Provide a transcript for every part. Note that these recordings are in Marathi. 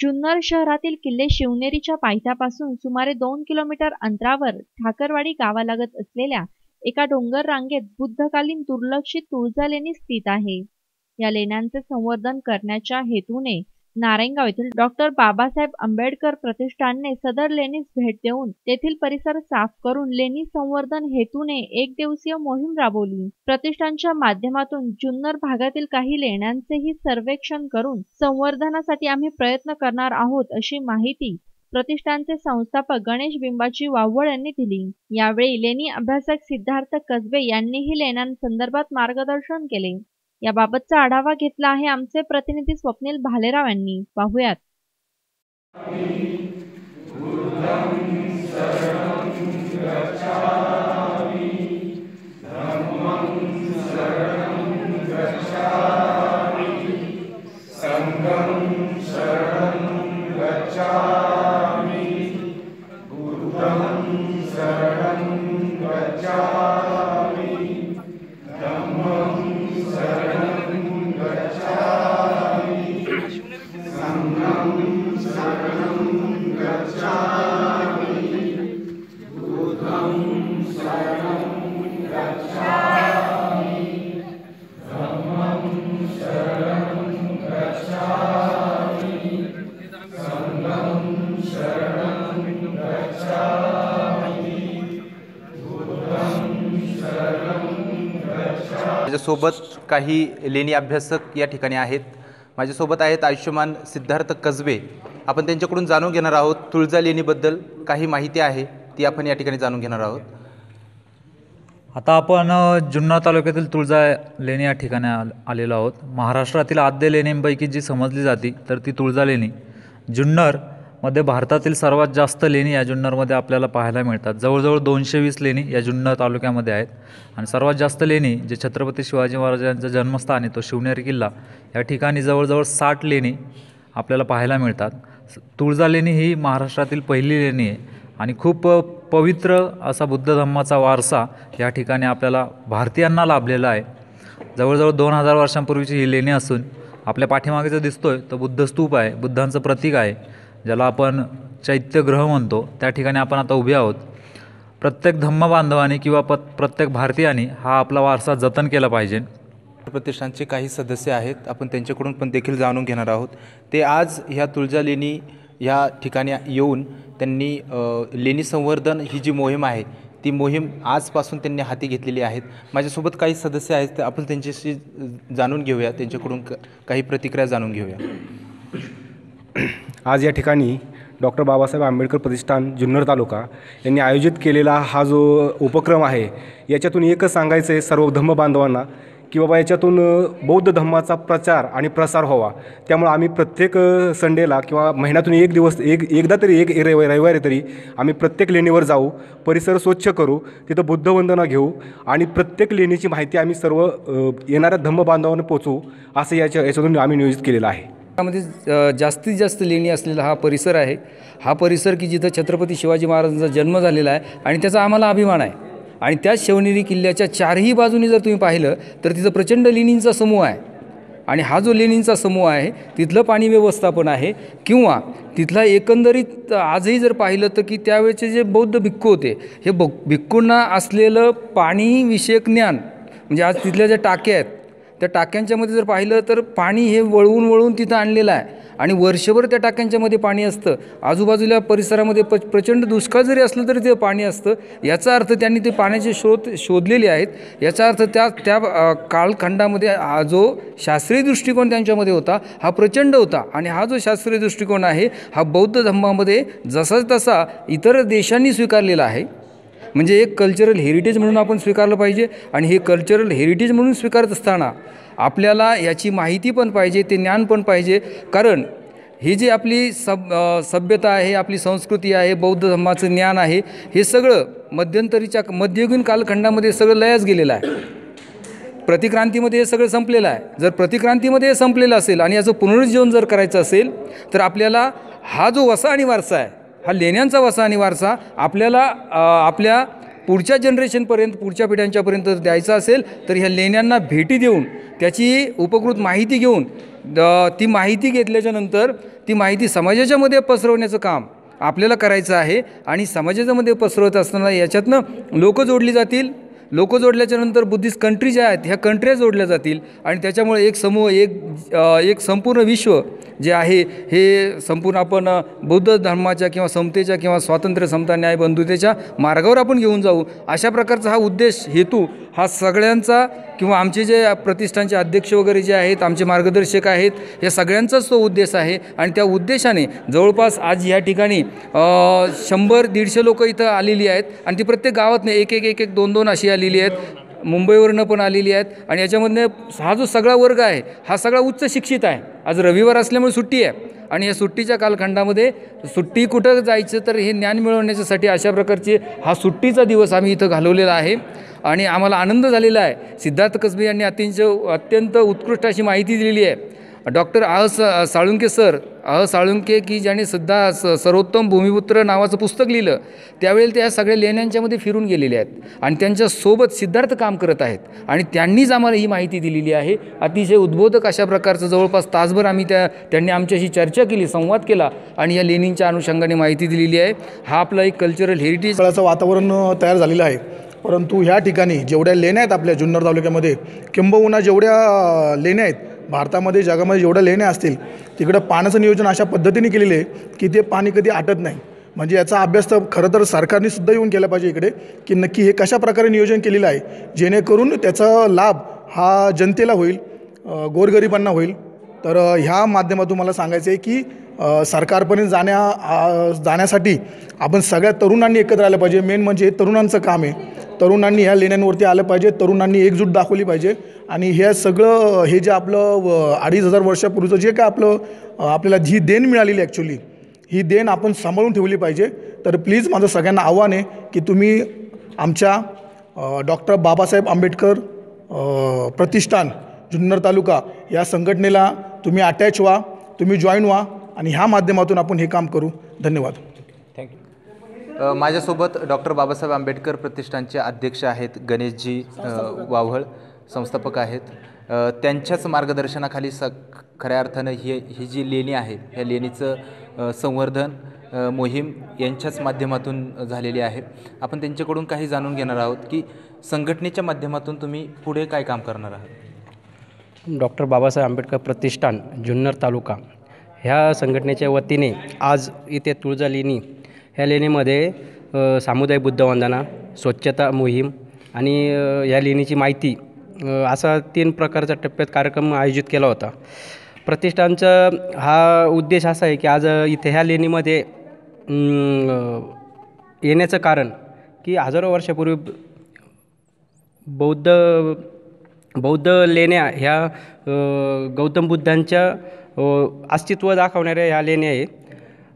जुन्नर शहरातील किल्ले शिवनेरीच्या पायथ्यापासून सुमारे दोन किलोमीटर अंतरावर ठाकरवाडी गावालगत असलेल्या एका डोंगर रांगेत बुद्धकालीन दुर्लक्षित तुळजा लेणी स्थित आहे. या लेण्यांचे संवर्धन करण्याच्या हेतूने नारायणगाव येथील डॉक्टर बाबासाहेब आंबेडकर प्रतिष्ठानने सदर लेणीस भेट देऊन तेथील परिसर साफ करून लेणी संवर्धन हेतूने एक दिवसीय मोहीम राबवली. प्रतिष्ठानच्या माध्यमातून जुन्नर भागातील काही लेण्यांचेही सर्वेक्षण करून संवर्धनासाठी आम्ही प्रयत्न करणार आहोत अशी माहिती प्रतिष्ठानचे संस्थापक गणेश बिंबाची वावळ यांनी दिली. यावेळी लेणी अभ्यासक सिद्धार्थ कसबे यांनीही लेण्यांसंदर्भात मार्गदर्शन केले. याबाबतचा आढावा घेतला आहे आमचे प्रतिनिधी स्वप्नील भालेराव यांनी. पाहुयात. माझ्यासोबत काही लेणी अभ्यासक या ठिकाणी आहेत. माझ्यासोबत आहेत आयुष्यमान सिद्धार्थ कसबे. आपण त्यांच्याकडून जाणून घेणार आहोत तुळजा लेणीबद्दल. काही माहिती आहे ती आपण या ठिकाणी जाणून घेणार आहोत. आता आपण जुन्नर तालुक्यातील तुळजा लेणी या ठिकाणी आलेलो आहोत. महाराष्ट्रातील आद्य लेण्यांपैकी जी समजली जाते तर ती तुळजा लेणी. जुन्नर मध्ये भारतातील सर्वात जास्त लेणी या जुन्नरमध्ये आपल्याला पाहायला मिळतात. जवळजवळ दोनशे वीस लेणी या जुन्नर तालुक्यामध्ये आहेत. आणि सर्वात जास्त लेणी जे छत्रपती शिवाजी महाराजांचं जन्मस्थान आहे तो शिवनेरी किल्ला या ठिकाणी जवळजवळ साठ लेणी आपल्याला पाहायला मिळतात. तुळजा लेणी ही महाराष्ट्रातील पहिली लेणी आहे. आणि खूप पवित्र असा बुद्ध धम्माचा वारसा या ठिकाणी आपल्याला भारतीयांना लाभलेला आहे. जवळजवळ दोन हजार वर्षांपूर्वीची ही लेणी असून आपल्या पाठीमागे जो दिसतोय तो बुद्ध स्तूप आहे. बुद्धांचं प्रतीक आहे. ज्याला आपण चैत्यग्रह म्हणतो त्या ठिकाणी आपण आता उभे आहोत. प्रत्येक धम्म बांधवाने किंवा प प्रत्येक भारतीयाने हा आपला वारसा जतन केला पाहिजे. प्रतिष्ठानचे काही सदस्य आहेत आपण त्यांच्याकडून पण देखील जाणून घेणार आहोत. ते आज ह्या तुळजा लेणी ह्या ठिकाणी येऊन त्यांनी लेणी संवर्धन ही जी मोहीम आहे ती मोहीम आजपासून त्यांनी हाती घेतलेली आहेत. माझ्यासोबत काही सदस्य आहेत तर आपण त्यांच्याशी जाणून घेऊया त्यांच्याकडून क- काही प्रतिक्रिया जाणून घेऊया. आज या ठिकाणी डॉक्टर बाबासाहेब आंबेडकर प्रतिष्ठान जुन्नर तालुका यांनी आयोजित केलेला हा जो उपक्रम आहे याच्यातून एकच सांगायचं आहे सर्व धम्म बांधवांना की बाबा याच्यातून बौद्ध धम्माचा प्रचार आणि प्रसार व्हावा. त्यामुळे आम्ही प्रत्येक संडेला किंवा महिन्यातून एक दिवस एक एकदा तरी एक रवि रविवारी तरी आम्ही प्रत्येक लेणीवर जाऊ परिसर स्वच्छ करू तिथं बुद्धवंदना घेऊ आणि प्रत्येक लेणीची माहिती आम्ही सर्व येणाऱ्या धम्म बांधवांना पोचवू असं याच्या याच्यातून आम्ही नियोजित केलेलं आहे. त्यामध्ये जास्तीत जास्त लेणी असलेला हा परिसर आहे. हा परिसर की जिथं छत्रपती शिवाजी महाराजांचा जन्म झालेला आहे आणि त्याचा आम्हाला अभिमान आहे. आणि त्याच शिवनेरी किल्ल्याच्या चारही बाजूनी जर तुम्ही पाहिलं तर तिथं प्रचंड लेणींचा समूह आहे. आणि हा जो लेणींचा समूह आहे तिथलं पाणी व्यवस्थापन आहे किंवा तिथला एकंदरीत आजही जर पाहिलं तर की त्यावेळेचे जे बौद्ध भिक्खू होते हे बौ भिक्खूंना असलेलं पाणीविषयक ज्ञान म्हणजे आज तिथल्या ज्या टाक्या आहेत त्या टाक्यांच्यामध्ये जर पाहिलं तर पाणी हे वळवून वळवून तिथं आणलेलं आहे. आणि वर्षभर त्या टाक्यांच्यामध्ये पाणी असतं. आजूबाजूला परिसरामध्ये प प्रचंड दुष्काळ जरी असलं तरी ते पाणी असतं. याचा अर्थ त्यांनी ते पाण्याचे स्रोत शोधलेले आहेत. याचा अर्थ त्या त्या कालखंडामध्ये हा जो शास्त्रीय दृष्टिकोन त्यांच्यामध्ये होता हा प्रचंड होता. आणि हा जो शास्त्रीय दृष्टिकोन आहे हा बौद्ध धर्मामध्ये जसा तसा इतर देशांनी स्वीकारलेला आहे. म्हणजे एक कल्चरल हेरिटेज म्हणून आपण स्वीकारलं पाहिजे आणि हे कल्चरल हेरिटेज म्हणून स्वीकारत असताना आपल्याला याची माहिती पण पाहिजे ते ज्ञान पण पाहिजे. कारण ही जी आपली सब सभ्यता आहे आपली संस्कृती आहे बौद्ध धर्माचं ज्ञान आहे हे सगळं मध्यंतरीच्या मध्ययुगीन कालखंडामध्ये सगळं लयाच गेलेलं आहे. प्रतिक्रांतीमध्ये हे सगळं संपलेलं आहे. जर प्रतिक्रांतीमध्ये हे संपलेलं असेल आणि याचं पुनरुज्जीवन जर करायचं असेल तर आपल्याला हा जो वसा आणि वारसा आहे हा लेण्यांचा वसा आणि वारसा आपल्याला आपल्या पुढच्या जनरेशनपर्यंत पुढच्या पिढ्यांच्यापर्यंत जर द्यायचा असेल तर ह्या लेण्यांना भेटी देऊन त्याची उपकृत माहिती घेऊन द- ती माहिती घेतल्याच्यानंतर ती माहिती समाजाच्यामध्ये पसरवण्याचं काम आपल्याला करायचं आहे. आणि समाजाच्यामध्ये पसरवत असताना याच्यातनं लोकं जोडली जातील लोक जोडल्याच्यानंतर बुद्धिस्ट कंट्री ज्या आहेत ह्या कंट्र्या जोडल्या जातील आणि त्याच्यामुळे एक समूह एक एक संपूर्ण विश्व जे आहे हे संपूर्ण आपण बौद्ध धर्माच्या किंवा समतेच्या किंवा स्वातंत्र्य समता न्याय बंधुतेच्या मार्गावर आपण घेऊन जाऊ. अशा प्रकारचा हा उद्देश हेतू हा सगळ्यांचा किंवा आमचे जे प्रतिष्ठानचे अध्यक्ष वगैरे जे आहेत आमचे मार्गदर्शक आहेत या सगळ्यांचाच तो उद्देश आहे. आणि त्या उद्देशाने जवळपास आज या ठिकाणी शंभर दीडशे लोक इथं आलेली आहेत. आणि ती प्रत्येक गावातनं एक एक एक एक दोन दोन अशी आलेली आहेत. मुंबईवरनं पण आलेली आहेत. आणि याच्यामधनं हा जो सगळा वर्ग आहे हा सगळा उच्च शिक्षित आहे. आज रविवार असल्यामुळे सुट्टी आहे. आणि या सुट्टीच्या कालखंडामध्ये सुट्टी कुठं जायचं तर हे ज्ञान मिळवण्याच्यासाठी अशा प्रकारचे हा सुट्टीचा दिवस आम्ही इथं घालवलेला आहे. आणि आम्हाला आनंद झालेला आहे. सिद्धार्थ कसबे यांनी अतिशय अत्यंत उत्कृष्ट अशी माहिती दिलेली आहे. डॉक्टर आह स साळुंके सर आह साळुंके की ज्याने सुद्धा स सर्वोत्तम भूमिपुत्र नावाचं पुस्तक लिहिलं त्यावेळेला त्या सगळ्या लेण्यांच्यामध्ये फिरून गेलेले आहेत. आणि त्यांच्यासोबत सिद्धार्थ काम करत आहेत. आणि त्यांनीच आम्हाला ही माहिती दिलेली आहे. अतिशय उद्बोधक अशा प्रकारचं जवळपास तासभर आम्ही त्या त्यांनी आमच्याशी चर्चा केली संवाद केला आणि या लेणींच्या अनुषंगाने माहिती दिलेली आहे. हा आपला एक कल्चरल हेरिटेज स्थळाचं वातावरण तयार झालेलं आहे. परंतु ह्या ठिकाणी जेवढ्या लेण्या आहेत आपल्या जुन्नर तालुक्यामध्ये किंबहुना जेवढ्या लेण्या आहेत भारतामध्ये जगामध्ये जेवढ्या लेण्या असतील तिकडं पाण्याचं नियोजन अशा पद्धतीने केलेलं आहे की ते पाणी कधी आटत नाही. म्हणजे याचा अभ्यास तर खरं तर सरकारने सुद्धा येऊन केला पाहिजे इकडे की नक्की हे कशा प्रकारे नियोजन केलेलं आहे जेणेकरून त्याचा लाभ हा जनतेला होईल गोरगरिबांना होईल. तर ह्या माध्यमातून मला सांगायचं आहे की सरकारपर्यंत जाण्या जाण्यासाठी आपण सगळ्या तरुणांनी एकत्र आलं पाहिजे. मेन म्हणजे हे तरुणांचं काम आहे. तरुणांनी ह्या लेण्यांवरती आलं पाहिजे तरुणांनी एकजूट दाखवली पाहिजे. आणि हे सगळं हे जे आपलं व अडीच हजार वर्षापूर्वीचं जे काय आपलं आपल्याला जी देण मिळालेली ॲक्च्युली ही देण आपण सांभाळून ठेवली पाहिजे. तर प्लीज माझं सगळ्यांना आव्हान आहे की तुम्ही आमच्या डॉक्टर बाबासाहेब आंबेडकर प्रतिष्ठान जुन्नर तालुका या संघटनेला तुम्ही अटॅच व्हा तुम्ही जॉईन व्हा आणि ह्या माध्यमातून आपण हे काम करू. धन्यवाद. माझ्यासोबत डॉक्टर बाबासाहेब आंबेडकर प्रतिष्ठानचे अध्यक्ष आहेत गणेशजी अ, वाव्हळ संस्थापक आहेत. त्यांच्याच मार्गदर्शनाखाली स खऱ्या अर्थानं ही ही जी लेणी आहे ह्या लेणीचं संवर्धन मोहीम यांच्याच माध्यमातून झालेली आहे. आपण त्यांच्याकडून काही जाणून घेणार आहोत की संघटनेच्या माध्यमातून तुम्ही पुढे काय काम करणार आहात? डॉक्टर बाबासाहेब आंबेडकर प्रतिष्ठान जुन्नर तालुका. ह्या संघटनेच्या वतीने आज इथे तुळजा लेणी ह्या लेणीमध्ये सामुदायिक बुद्धवंदना स्वच्छता मोहीम आणि ह्या लेणीची माहिती असा तीन प्रकारचा टप्प्यात कार्यक्रम आयोजित केला होता. प्रतिष्ठानचा हा उद्देश असा आहे की आज इथे ह्या लेणीमध्ये येण्याचं कारण की हजारो वर्षापूर्वी बौद्ध बौद्ध लेण्या ह्या गौतम बुद्धांच्या अस्तित्व दाखवणाऱ्या ह्या लेण्या आहेत.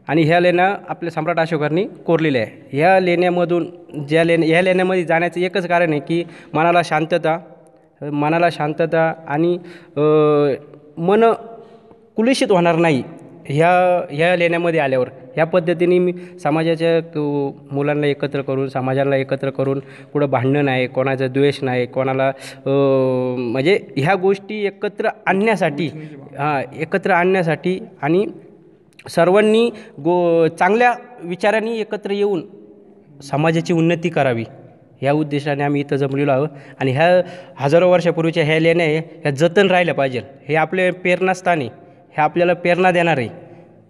आणि ह्या लेण्या आपल्या सम्राट अशोकांनी कोरलेल्या आहे. ह्या लेण्यामधून ज्या लेण्या ह्या लेण्यामध्ये जाण्याचं एकच कारण आहे की मनाला शांतता मनाला शांतता आणि मन कुलुषित होणार नाही ह्या ह्या लेण्यामध्ये आल्यावर. ह्या पद्धतीने मी समाजाच्या मुलांना एकत्र करून समाजाला एकत्र करून कुठं भांडणं नाही कोणाचा द्वेष नाही कोणाला म्हणजे ह्या गोष्टी एकत्र आणण्यासाठी हां एकत्र आणण्यासाठी आणि सर्वांनी गो चांगल्या विचारांनी एकत्र येऊन समाजाची उन्नती करावी. ह्या उद्देशाने आम्ही इथं जमलेलो आहोत. आणि ह्या हजारो वर्षापूर्वीच्या ह्या लेण्या आहे ह्या जतन राहिल्या पाहिजे. हे आपले प्रेरणास्थान आहे. हे आपल्याला प्रेरणा देणार आहे.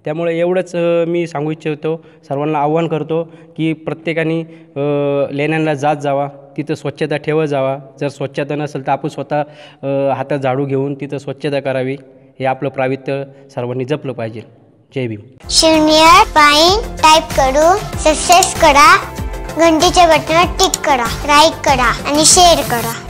त्यामुळे एवढंच मी सांगू इच्छितो. सर्वांना आव्हान करतो की प्रत्येकाने लेण्यांना जात जावा. तिथं स्वच्छता ठेवत जावा. जर स्वच्छता नसेल तर आपण स्वतः हातात झाडू घेऊन तिथं स्वच्छता करावी. हे आपलं प्रावित्य सर्वांनी जपलं पाहिजे. जय भीम. शून्य पाईन टाईप करू. सक्सेस करा. घंटीच्या बटनावर टिक करा. लाईक करा. आणि शेअर करा.